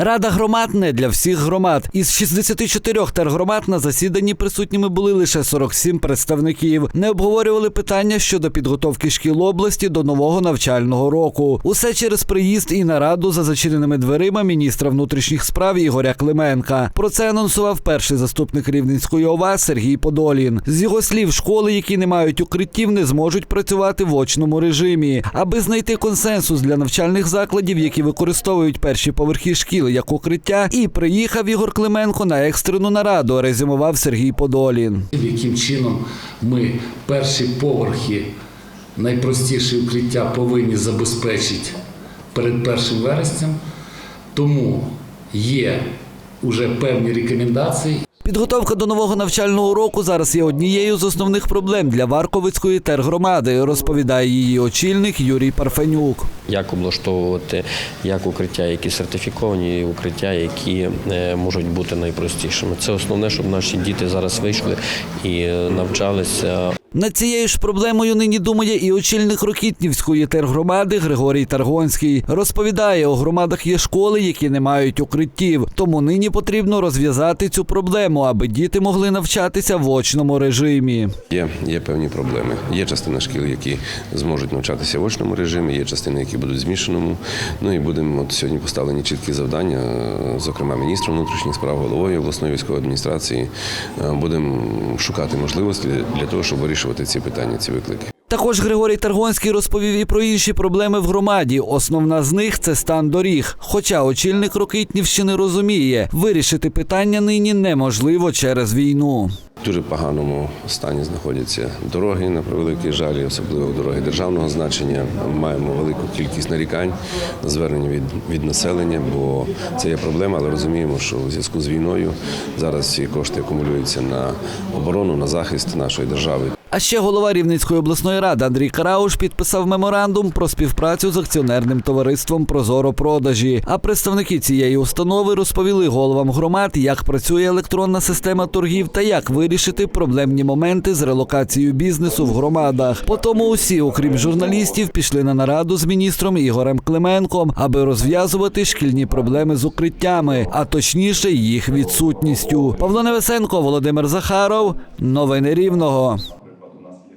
Рада громад не для всіх громад. Із 64 тергромад на засіданні присутніми були лише 47 представників. Не обговорювали питання щодо підготовки шкіл області до нового навчального року. Усе через приїзд і нараду за зачиненими дверима міністра внутрішніх справ Ігоря Клименка. Про це анонсував перший заступник Рівненської ОВА Сергій Подолін. З його слів, школи, які не мають укриттів, не зможуть працювати в очному режимі. Аби знайти консенсус для навчальних закладів, які використовують перші поверхи шкіл як укриття, і приїхав Ігор Клименко на екстрену нараду. Резюмував Сергій Подолін. яким чином ми перші поверхи, найпростіші укриття повинні забезпечити перед першим вереснем. Тому є вже певні рекомендації. Підготовка до нового навчального року зараз є однією з основних проблем для Варковицької тергромади, розповідає її очільник Юрій Парфенюк. як облаштовувати як укриття, які сертифіковані, і укриття, які е, можуть бути найпростішими. Це основне, щоб наші діти зараз вийшли і е, навчалися Над цією ж проблемою нині думає і очільник Рокітнівської тергромади Григорій Таргонський. Розповідає, у громадах є школи, які не мають укриттів, тому нині потрібно розв'язати цю проблему, аби діти могли навчатися в очному режимі. Є, є певні проблеми. Є частина шкіл, які зможуть навчатися в очному режимі, є частини, які будуть в змішаному. Ну і будемо от сьогодні поставлені чіткі завдання, зокрема міністром внутрішніх справ, головою обласної військової адміністрації. Е, Будемо шукати можливості для того, щоб вирішувати ці питання, ці виклики. Також Григорій Таргонський розповів і про інші проблеми в громаді. Основна з них це стан доріг. Хоча очільник Рокитнівщини розуміє, вирішити питання нині неможливо через війну. В дуже поганому стані знаходяться дороги на превеликий жаль, особливо дороги державного значення. Маємо велику кількість нарікань, звернень від, від населення, бо це є проблема, але розуміємо, що у зв'язку з війною зараз ці кошти акумулюються на оборону, на захист нашої держави. А ще голова Рівненської обласної ради Андрій Карауш підписав меморандум про співпрацю з акціонерним товариством Прозоро продажі. А представники цієї установи розповіли головам громад, як працює електронна система торгів та як вирішити проблемні моменти з релокацією бізнесу в громадах. Потому усі, окрім журналістів, пішли на нараду з міністром Ігорем Клименком, аби розв'язувати шкільні проблеми з укриттями, а точніше їх відсутністю. Павло Невесенко, Володимир Захаров. Новини Рівного.